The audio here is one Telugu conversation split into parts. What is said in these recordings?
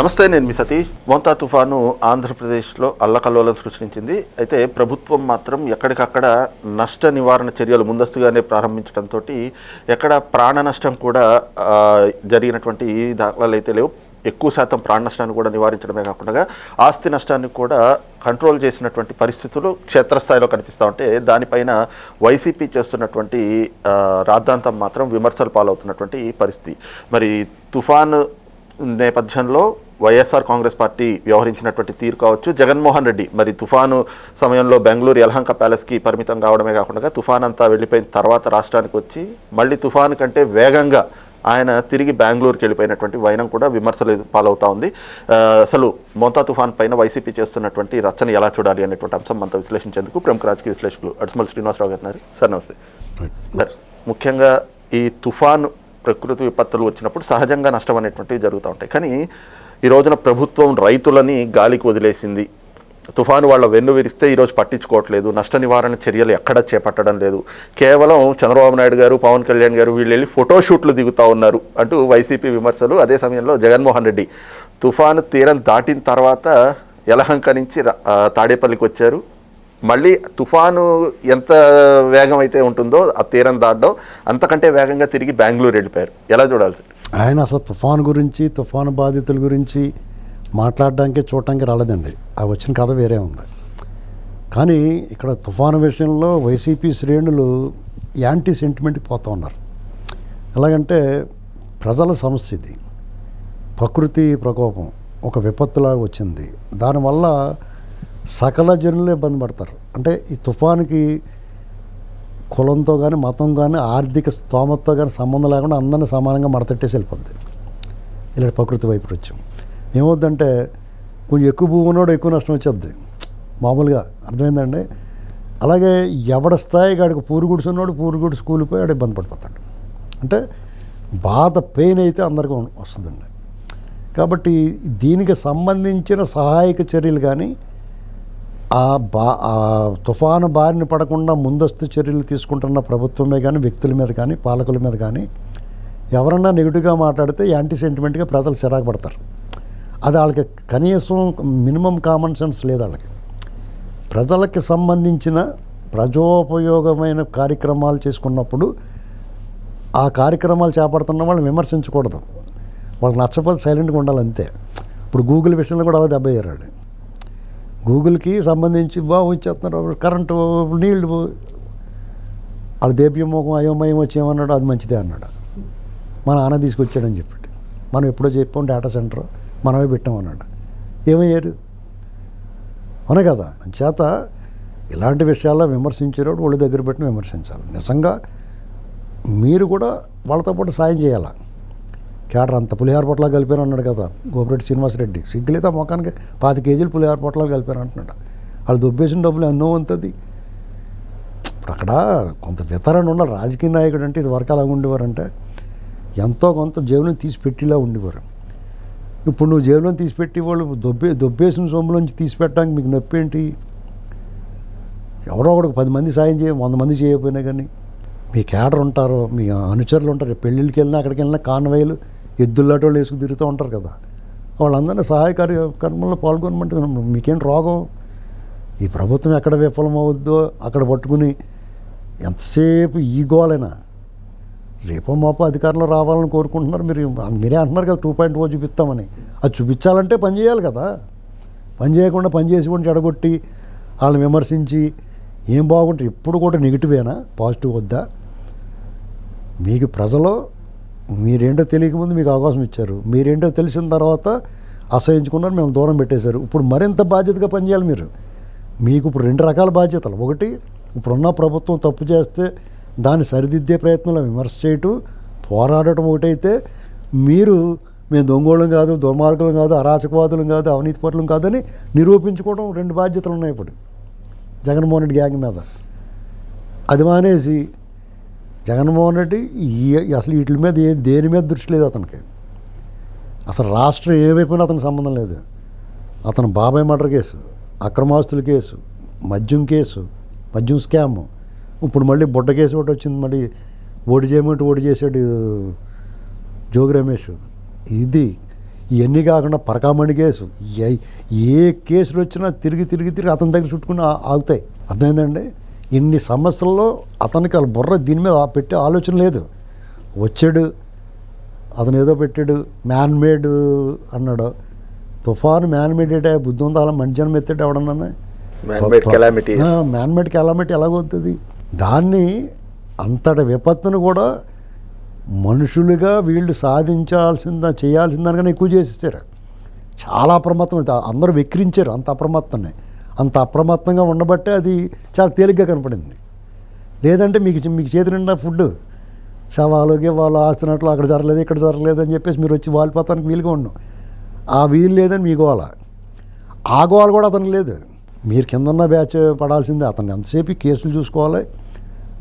నమస్తే నేను మీ సతీష్. మోంతా తుఫాను ఆంధ్రప్రదేశ్లో అల్లకల్లోలం సృష్టించింది. అయితే ప్రభుత్వం మాత్రం ఎక్కడికక్కడ నష్ట నివారణ చర్యలు ముందస్తుగానే ప్రారంభించడంతో ఎక్కడ ప్రాణ నష్టం కూడా జరిగినటువంటి దాఖలాలు అయితే లేవు. ఎక్కువ శాతం ప్రాణ నష్టాన్ని కూడా నివారించడమే కాకుండా ఆస్తి నష్టాన్ని కూడా కంట్రోల్ చేసినటువంటి పరిస్థితులు క్షేత్రస్థాయిలో కనిపిస్తూ ఉంటే దానిపైన వైసీపీ చేస్తున్నటువంటి రాద్ధాంతం మాత్రం విమర్శలు పాలవుతున్నటువంటి పరిస్థితి. మరి తుఫాను నేపథ్యంలో వైఎస్ఆర్ కాంగ్రెస్ పార్టీ వ్యవహరించినటువంటి తీరు కావచ్చు. జగన్మోహన్ రెడ్డి మరి తుఫాను సమయంలో బెంగళూరు యలహంక ప్యాలెస్కి పరిమితం కావడమే కాకుండా తుఫాన్ అంతా వెళ్ళిపోయిన తర్వాత రాష్ట్రానికి వచ్చి మళ్ళీ తుఫాను కంటే వేగంగా ఆయన తిరిగి బెంగళూరుకి వెళ్ళిపోయినటువంటి వైనం కూడా విమర్శలు పాలవుతా ఉంది. అసలు మోంతా తుఫాన్ పైన వైసీపీ చేస్తున్నటువంటి రచన ఎలా చూడాలి అనేటువంటి అంశం మనతో విశ్లేషించేందుకు ప్రముఖ రాజకీయ విశ్లేషకులు అడిస్మల్ శ్రీనివాసరావు గారు సార్ నమస్తే. సార్ ముఖ్యంగా ఈ తుఫాను ప్రకృతి విపత్తులు వచ్చినప్పుడు సహజంగా నష్టం అనేటువంటివి జరుగుతూ ఉంటాయి. కానీ ఈ రోజున ప్రభుత్వం రైతులని గాలికి వదిలేసింది. తుఫాను వాళ్ళ వెన్ను విరిస్తే ఈరోజు పట్టించుకోవట్లేదు. నష్ట నివారణ చర్యలు ఎక్కడా చేపట్టడం లేదు. కేవలం చంద్రబాబు నాయుడు గారు పవన్ కళ్యాణ్ గారు వీళ్ళు వెళ్ళి ఫోటోషూట్లు దిగుతూ ఉన్నారు అంటూ వైసీపీ విమర్శలు అదే సమయంలో జగన్మోహన్ రెడ్డి. తుఫాను తీరం దాటిన తర్వాత యలహంక నుంచి తాడేపల్లికి వచ్చారు. మళ్ళీ తుఫాను ఎంత వేగం అయితే ఉంటుందో ఆ తీరం దాటడం అంతకంటే వేగంగా తిరిగి బెంగళూరు వెళ్ళిపోయారు. ఎలా చూడాలి సార్ ఆయన అసలు తుఫాను గురించి తుఫాను బాధితుల గురించి మాట్లాడడానికి చూడటానికి రాలేదండి. ఆ వచ్చిన కథ వేరే ఉంది. కానీ ఇక్కడ తుఫాను విషయంలో వైసీపీ శ్రేణులు యాంటీ సెంటిమెంట్కి పోతూ ఉన్నారు. ఎలాగంటే ప్రజల సమస్య ఇది. ప్రకృతి ప్రకోపం ఒక విపత్తులాగా వచ్చింది. దానివల్ల సకల జనులు ఇబ్బంది పడతారు. అంటే ఈ తుఫానుకి కులంతో కానీ మతం కానీ ఆర్థిక స్తోమతతో కానీ సంబంధం లేకుండా అందరిని సమానంగా మడతట్టేసి వెళ్ళిపోద్ది. ఇలాంటి ప్రకృతి వైపరీత్యం ఏమవుద్దంటే కొంచెం ఎక్కువ భూమి ఉన్నోడు ఎక్కువ నష్టం వచ్చేద్ది. మామూలుగా అర్థమైందండి? అలాగే ఎవడ స్థాయి ఆడికి పూరుగుడిసి ఉన్నాడు పూరుగుడు స్కూల్కి పోయి ఆడ ఇబ్బంది పడిపోతాడు. అంటే బాధ పెయిన్ అయితే అందరికీ వస్తుందండి. కాబట్టి దీనికి సంబంధించిన సహాయక చర్యలు కానీ ఆ బా ఆ తుఫాను బారిన పడకుండా ముందస్తు చర్యలు తీసుకుంటున్న ప్రభుత్వమే కానీ వ్యక్తుల మీద కానీ పాలకుల మీద కానీ ఎవరన్నా నెగిటివ్గా మాట్లాడితే యాంటీ సెంటిమెంట్గా ప్రజలు చిరాకు పడతారు. అది వాళ్ళకి కనీసం మినిమం కామన్ సెన్స్ లేదు వాళ్ళకి. ప్రజలకి సంబంధించిన ప్రజోపయోగమైన కార్యక్రమాలు చేసుకున్నప్పుడు ఆ కార్యక్రమాలు చేపడుతున్న వాళ్ళని విమర్శించకూడదు. వాళ్ళకి నచ్చపోతే సైలెంట్గా ఉండాలి అంతే ఇప్పుడు గూగుల్ విషయంలో కూడా అలా దెబ్బ అయ్యారు వాళ్ళు గూగుల్కి సంబంధించి బాగు ఇచ్చేస్తున్నారు. కరెంటు నీళ్ళు వాళ్ళ దేవ్యమోహం అయోమయం వచ్చేమన్నాడు? అది మంచిదే అన్నాడు. మన ఆన తీసుకొచ్చాడని చెప్పాడు. మనం ఎప్పుడో చెప్పాం డేటా సెంటర్ మనమే పెట్టామన్నాడు ఏమయ్యారు? అవునా కదా? చేత ఇలాంటి విషయాల్లో విమర్శించేవాడు వాళ్ళ దగ్గర పెట్టి విమర్శించాలి. నిజంగా మీరు కూడా వాళ్ళతో పాటు సాయం చేయాలి? కేడర్ అంత పులిహార పొట్లాలు కలిపాను అన్నాడు కదా గోపిరెడ్డి శ్రీనివాసరెడ్డి. సిగ్గులేదా మొఖానికి? పాతి కేజీలు పులిహార పొట్లాలు కలిపాను అంటున్నాడు. వాళ్ళు దుబ్బేసిన డబ్బులు ఎన్నో ఉంటుంది. ఇప్పుడు అక్కడ కొంత వితరణ ఉన్న రాజకీయ నాయకుడు అంటే ఇది వరకు అలా ఉండేవారంటే ఎంతో కొంత జేబులను తీసిపెట్టిలా ఉండేవారు. ఇప్పుడు నువ్వు జేబులను తీసిపెట్టి వాళ్ళు దొబ్బే దొబ్బేసిన సొమ్ములోంచి తీసిపెట్టడానికి మీకు నొప్పి ఏంటి? ఎవరో ఒకటి పది మంది సాయం చేయ వంద మంది చేయకపోయినా కానీ మీ క్యాడర్ ఉంటారు మీ అనుచరులు ఉంటారు పెళ్ళిళ్ళకి వెళ్ళినా అక్కడికి వెళ్ళినా కాన్వాయిలు ఎద్దుల్లాట వాళ్ళు వేసుకు తిరుగుతూ ఉంటారు కదా. వాళ్ళందరినీ సహాయ కార్యక్రమంలో పాల్గొనమంటే మీకేం రోగం? ఈ ప్రభుత్వం ఎక్కడ విఫలమవుద్దో అక్కడ పట్టుకుని ఎంతసేపు ఈ గోలైనా రేపో మాపో అధికారంలో రావాలని కోరుకుంటున్నారు. మీరు మీరే అంటున్నారు కదా టూ పాయింట్ ఓ చూపిస్తామని. అది చూపించాలంటే పని చేయాలి కదా. పని చేయకుండా పని చేసి కూడా చెడగొట్టి వాళ్ళని విమర్శించి ఏం బాగుంటుంది ఎప్పుడు కూడా నెగిటివేనా? పాజిటివ్ వద్దా? మీకు ప్రజలు మీరేంటో తెలియకముందు మీకు అవకాశం ఇచ్చారు. మీరేంటో తెలిసిన తర్వాత అసహించుకున్నారు మేము దూరం పెట్టేశారు. ఇప్పుడు మరింత బాధ్యతగా పనిచేయాలి మీరు. మీకు ఇప్పుడు రెండు రకాల బాధ్యతలు. ఒకటి ఇప్పుడున్న ప్రభుత్వం తప్పు చేస్తే దాన్ని సరిదిద్దే ప్రయత్నంలో విమర్శ చేయటం పోరాడటం ఒకటైతే మీరు మేము దొంగోళం కాదు దుర్మార్గులం కాదు అరాచకవాదులం కాదు అవినీతిపరులం కాదని నిరూపించుకోవడం రెండు బాధ్యతలు ఉన్నాయి ఇప్పుడు జగన్మోహన్ రెడ్డి గ్యాంగ్ మీద. అది మానేసి జగన్మోహన్ రెడ్డి ఈ- అసలు వీటి మీద ఏ దేని మీద దృష్టి లేదు అతనికి. అసలు రాష్ట్రం ఏమైపోయినా అతనికి సంబంధం లేదు. అతను బాబాయ్ మర్డర్ కేసు అక్రమాస్తుల కేసు మద్యం కేసు మద్యం స్కామ్. ఇప్పుడు మళ్ళీ బుడ్డ కేసు ఒకటి వచ్చింది మళ్ళీ ఓడి చేయమంటే ఓడి చేసాడు జోగి రమేష్. ఇది ఇవన్నీ కాకుండా పరకామణి కేసు. ఏ ఏ కేసులు వచ్చినా తిరిగి తిరిగి తిరిగి అతని దగ్గర చుట్టుకుని ఆగుతాయి. అర్థమైందండి? ఇన్ని సమస్యల్లో అతనికి వాళ్ళ బుర్ర దీని మీద పెట్టే ఆలోచన లేదు. వచ్చాడు అతను ఏదో పెట్టాడు మ్యాన్ మేడ్ అన్నాడు. తుఫాను మ్యాన్ మేడ్ అంటే బుద్ధి ఉందా అలా మంచి జనం ఎత్తాడు ఎవడన్నా మ్యాన్ మేడ్ కెలామిటీ ఎలాగవుతుంది దాన్ని అంతటి విపత్తును కూడా మనుషులుగా వీళ్ళు సాధించాల్సిందా చేయాల్సిన దానికన్నా ఎక్కువ చేసేసారు. చాలా అప్రమత్తం. అది అందరూ వెక్కిరించారు అంత అప్రమత్తాన్ని అంత అప్రమత్తంగా ఉండబట్టే అది చాలా తేలిగ్గా కనపడింది. లేదంటే మీకు మీకు చేతి నిండా ఫుడ్ శవాలు వాళ్ళు ఆస్తున్నట్లు అక్కడ జరగలేదు ఇక్కడ జరగలేదు అని చెప్పేసి మీరు వచ్చి వాలిపోతానికి వీలుగా ఉండు. ఆ వీలు లేదని మీ గోల. ఆ గోల కూడా అతనికి లేదు. మీరు కిందన్న బ్యాచ్ పడాల్సిందే. అతను ఎంతసేపు కేసులు చూసుకోవాలి?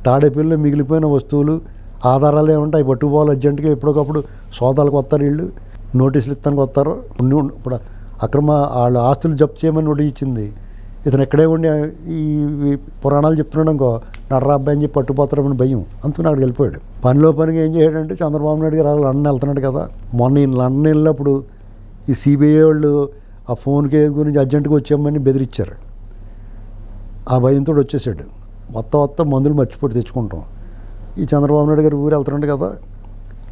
తాడేపల్లిలో మిగిలిపోయిన వస్తువులు ఆధారాలు ఏముంటాయి పట్టుకుపోవాలి అర్జెంటుగా ఎప్పటికప్పుడు సోదాలకు వస్తారు వీళ్ళు. నోటీసులు ఇస్తానికి వస్తారు. ఇప్పుడు అక్రమ వాళ్ళ ఆస్తులు జప్తు చేయమని నోటీస్ ఇచ్చింది. ఇతను ఎక్కడే ఉండి ఈ పురాణాలు చెప్తున్నాడు అనుకో నడరా అబ్బాయి అని చెప్పి పట్టుపోతారని భయం. అందుకని అక్కడికి వెళ్ళిపోయాడు. పనిలో పనిగా ఏం చేయడంటే చంద్రబాబు నాయుడు గారు అలా లండన్ వెళ్తున్నాడు కదా. మొన్న ఈయన లండన్ వెళ్ళినప్పుడు ఈ సిబిఐ వాళ్ళు ఆ ఫోన్ కే గురించి అర్జెంటుగా వచ్చామని బెదిరించారు ఆ భయంతో వచ్చేసాడు. మొత్తం మొత్తం మందులు మర్చిపోయి తెచ్చుకుంటాం. ఈ చంద్రబాబు నాయుడు గారు ఊరు వెళ్తున్నాడు కదా.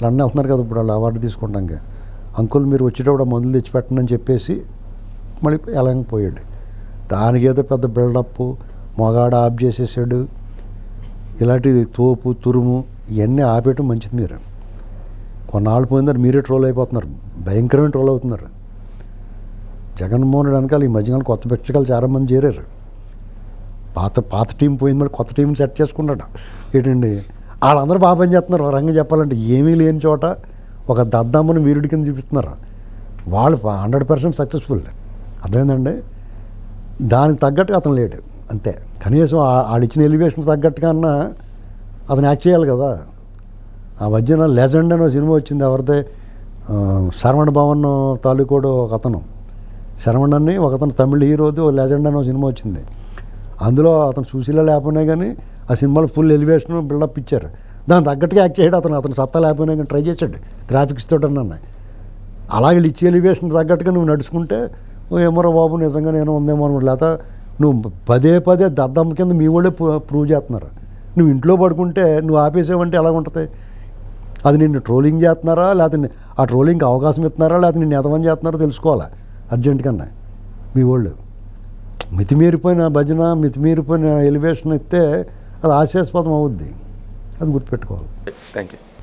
లండన్ వెళ్తున్నారు కదా ఇప్పుడు వాళ్ళు అవార్డు తీసుకుంటాం అంకుల్ మీరు వచ్చేటప్పుడు మందులు తెచ్చిపెట్టండి అని చెప్పేసి మళ్ళీ ఎలాగ పోయాడు. దానికి ఏదో పెద్ద బిల్డప్ మొగాడు ఆఫ్ చేసేసాడు. ఇలాంటిది తోపు తురుము ఇవన్నీ ఆపేయటం మంచిది మీరు. కొన్నాళ్ళు పోయిందని మీరే ట్రోల్ అయిపోతున్నారు. భయంకరమైన ట్రోల్ అవుతున్నారు. జగన్మోహన్ రెడ్డి వెనకాల ఈ మధ్యకాలం కొత్త పిచ్చకాలు చాలామంది చేరారు. పాత పాత టీం పోయింది మళ్ళీ కొత్త టీం సెట్ చేసుకున్నాడు ఏంటండి? వాళ్ళందరూ బాగా పని చేస్తున్నారు. రంగం చెప్పాలంటే ఏమీ లేని చోట ఒక దద్దమ్మని వీరుడి కింద చూపిస్తున్నారు. వాళ్ళు హండ్రెడ్ పర్సెంట్ సక్సెస్ఫుల్. అర్థమైందండి? దానికి తగ్గట్టుగా అతను లేడు. అంతే. కనీసం వాళ్ళు ఇచ్చిన ఎలివేషన్ తగ్గట్టుకన్నా అతను యాక్ట్ చేయాలి కదా. ఆ మధ్యన లెజెండ్ అని ఒక సినిమా వచ్చింది ఎవరిదే? శరవణ భవన్ తాలూకోడు ఒక అతను. శరవణ్ అని ఒక అతను తమిళ హీరోది ఓ లెజెండ్ అని సినిమా వచ్చింది. అందులో అతను సుశీల లేకపోయినా కానీ ఆ సినిమాలో ఫుల్ ఎలివేషన్ బిల్డప్ ఇచ్చారు. దాని తగ్గట్టుగా యాక్ట్ చేయడం అతను అతను సత్తా లేకపోయినా కానీ ట్రై చేశాడు. గ్రాఫిక్స్ తోటి అన్న అలాగే ఇచ్చే ఎలివేషన్ తగ్గట్టుగా నువ్వు నడుచుకుంటే ఏమోరా బాబు నిజంగా నేను ఉందేమో అనుకుంటా. లేకపోతే నువ్వు పదే పదే దద్దమ్మ కింద మీ వాళ్ళే ప్రూ- ప్రూవ్ చేస్తున్నారు. నువ్వు ఇంట్లో పడుకుంటే నువ్వు ఆపేసేవంటే ఎలా ఉంటుంది? అది నిన్ను ట్రోలింగ్ చేస్తున్నారా? లేకపోతే ఆ ట్రోలింగ్కి అవకాశం ఇస్తున్నారా? లేకపోతే నిన్ను ఎంతమంది చేస్తున్నారో తెలుసుకోవాలా? అర్జెంట్ కన్నా. మీ వాళ్ళు మితిమీరిపోయిన భజన మితిమీరిపోయిన ఎలివేషన్ ఇస్తే అది ఆశాస్పదం అవుద్ది. అది గుర్తుపెట్టుకోవాలి. Thank you